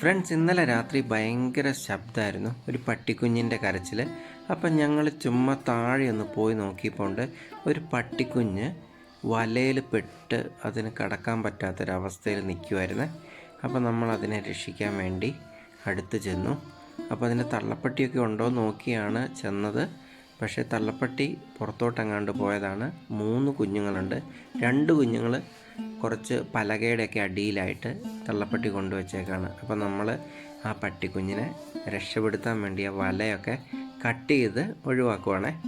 Friends ഇന്നലെ രാത്രി ഭയങ്കര ശബ്ദമായിരുന്നു ഒരു പട്ടിക്കുഞ്ഞിന്റെ കരച്ചിൽ അപ്പം ഞങ്ങൾ ചുമ്മാ താഴെ ഒന്ന് പോയി നോക്കിയപ്പോണ്ട് ഒരു പട്ടിക്കുഞ്ഞ് വലയിൽ പെട്ട് അതിന് കടക്കാൻ പറ്റാത്തൊരവസ്ഥയിൽ നിൽക്കുമായിരുന്നു അപ്പോൾ നമ്മൾ അതിനെ രക്ഷിക്കാൻ വേണ്ടി അടുത്ത് ചെന്നു. അപ്പോൾ അതിന്റെ തള്ളപ്പട്ടിയൊക്കെ ഉണ്ടോ നോക്കിയാണ് ചെന്നത്. പക്ഷേ തള്ളപ്പട്ടി പുറത്തോട്ടെങ്ങാണ്ട് പോയതാണ്. മൂന്ന് കുഞ്ഞുങ്ങളുണ്ട്. രണ്ട് കുഞ്ഞുങ്ങൾ കുറച്ച് പലകയുടെയൊക്കെ അടിയിലായിട്ട് തള്ളപ്പട്ടി കൊണ്ടുവച്ചേക്കാണ്. അപ്പോൾ നമ്മൾ ആ പട്ടിക്കുഞ്ഞിനെ രക്ഷപ്പെടുത്താൻ വേണ്ടി ആ വലയൊക്കെ കട്ട് ചെയ്ത് ഒഴിവാക്കുവാണേ.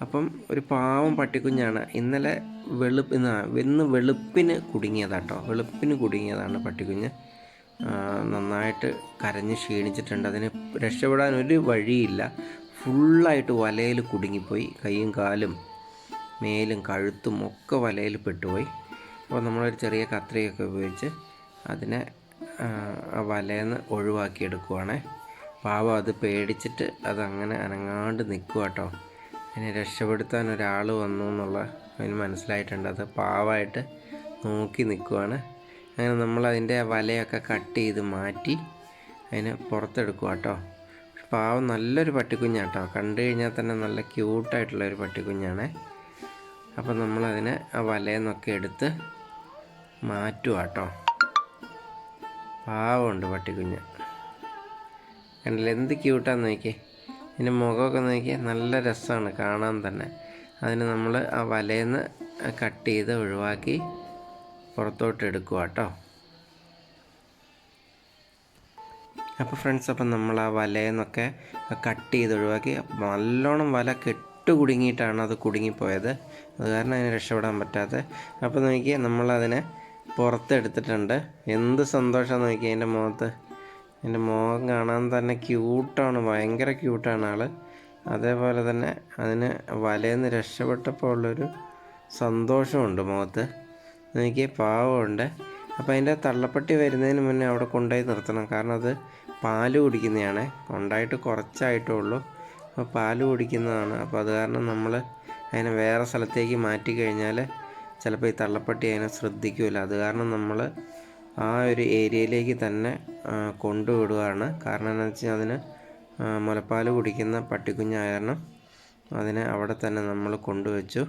അപ്പം ഒരു പാവം പട്ടിക്കുഞ്ഞാണ്. ഇന്നലെ വെളുപ്പ് ഇന്ന് വെളുപ്പിന് കുടുങ്ങിയതാട്ടോ. വെളുപ്പിന് കുടുങ്ങിയതാണ് പട്ടിക്കുഞ്ഞ്. നന്നായിട്ട് കരഞ്ഞ് ക്ഷീണിച്ചിട്ടുണ്ട്. അതിന് രക്ഷപ്പെടാൻ ഒരു വഴിയില്ല. ഫുള്ളായിട്ട് വലയിൽ കുടുങ്ങിപ്പോയി. കൈയും കാലും മേലും കഴുത്തും ഒക്കെ വലയിൽ പെട്ടുപോയി. അപ്പോൾ നമ്മളൊരു ചെറിയ കത്രിയൊക്കെ ഉപയോഗിച്ച് അതിനെ ആ, നിന്ന് ഒഴിവാക്കിയെടുക്കുവാണേ. പാവം അത് പേടിച്ചിട്ട് അതങ്ങനെ അനങ്ങാണ്ട് നിൽക്കുക കേട്ടോ അതിനെ രക്ഷപ്പെടുത്താൻ ഒരാൾ വന്നു എന്നുള്ള അതിന് മനസ്സിലായിട്ടുണ്ട്. അത് പാവമായിട്ട് നോക്കി നിൽക്കുവാണ്. അങ്ങനെ നമ്മൾ അതിന്റെ വലയൊക്കെ കട്ട് ചെയ്ത് മാറ്റി അതിനെ പുറത്തെടുക്കുക കേട്ടോ പാവം നല്ലൊരു പട്ടിക്കുഞ്ഞാട്ടോ. കണ്ടു കഴിഞ്ഞാൽ തന്നെ നല്ല ക്യൂട്ടായിട്ടുള്ള ഒരു പട്ടിക്കുഞ്ഞാണേ. നമ്മളതിനെ ആ വലയിൽ നിന്നൊക്കെ എടുത്ത് മാറ്റുക കേട്ടോ പാവമുണ്ട് പട്ടിക്കുഞ്ഞ്. കണ്ടില്ല എന്ത് ക്യൂട്ടാന്ന് നോക്കിയേ. ഇതിന്റെ മുഖമൊക്കെ നോക്കിയാൽ നല്ല രസമാണ് കാണാൻ തന്നെ. അതിന് നമ്മൾ ആ വലയിൽ നിന്ന് കട്ട് ചെയ്ത് ഒഴിവാക്കി പുറത്തോട്ട് എടുക്കുക കേട്ടോ അപ്പോൾ ഫ്രണ്ട്സ് അപ്പം നമ്മൾ ആ വലയെന്നൊക്കെ കട്ട് ചെയ്ത് ഒഴിവാക്കി. നല്ലോണം വല കെട്ട് കുടുങ്ങിയിട്ടാണ് അത് കുടുങ്ങിപ്പോയത്. അത് കാരണം അതിനെ രക്ഷപ്പെടാൻ പറ്റാതെ അപ്പോൾ നോക്കിയാൽ നമ്മളതിനെ പുറത്തെടുത്തിട്ടുണ്ട്. എന്ത് സന്തോഷം നോക്കിയാൽ എന്റെ മുഖത്ത്. എന്റെ മുഖം കാണാൻ തന്നെ ക്യൂട്ടാണ് ഭയങ്കര ക്യൂട്ടാണ് ആൾ അതേപോലെ തന്നെ അതിന് വലയിൽ രക്ഷപ്പെട്ടപ്പോൾ ഉള്ളൊരു സന്തോഷമുണ്ട് മുഖത്ത്. എനിക്ക് പാവമുണ്ട്. അപ്പോൾ അതിന്റെ തള്ളപ്പട്ടി വരുന്നതിന് മുന്നേ അവിടെ കൊണ്ടുപോയി നിർത്തണം. കാരണം അത് പാൽ കുടിക്കുന്നതാണ്. ഉണ്ടായിട്ട് കുറച്ചായിട്ടേ ഉള്ളൂ. അപ്പോൾ പാൽ കുടിക്കുന്നതാണ്. അപ്പോൾ അത് കാരണം നമ്മൾ അതിനെ വേറെ സ്ഥലത്തേക്ക് മാറ്റി കഴിഞ്ഞാൽ ചിലപ്പോൾ ഈ തള്ളപ്പട്ടി അതിനെ ശ്രദ്ധിക്കില്ല അത് കാരണം നമ്മൾ ആ ഒരു ഏരിയയിലേക്ക് തന്നെ കൊണ്ടുവിടുകയാണ്. കാരണം എന്താണെന്ന് വെച്ചാൽ അതിന് മുലപ്പാൽ കുടിക്കുന്ന പട്ടിക്കുഞ്ഞായ കാരണം അതിനെ അവിടെ തന്നെ നമ്മൾ കൊണ്ടുവച്ചു.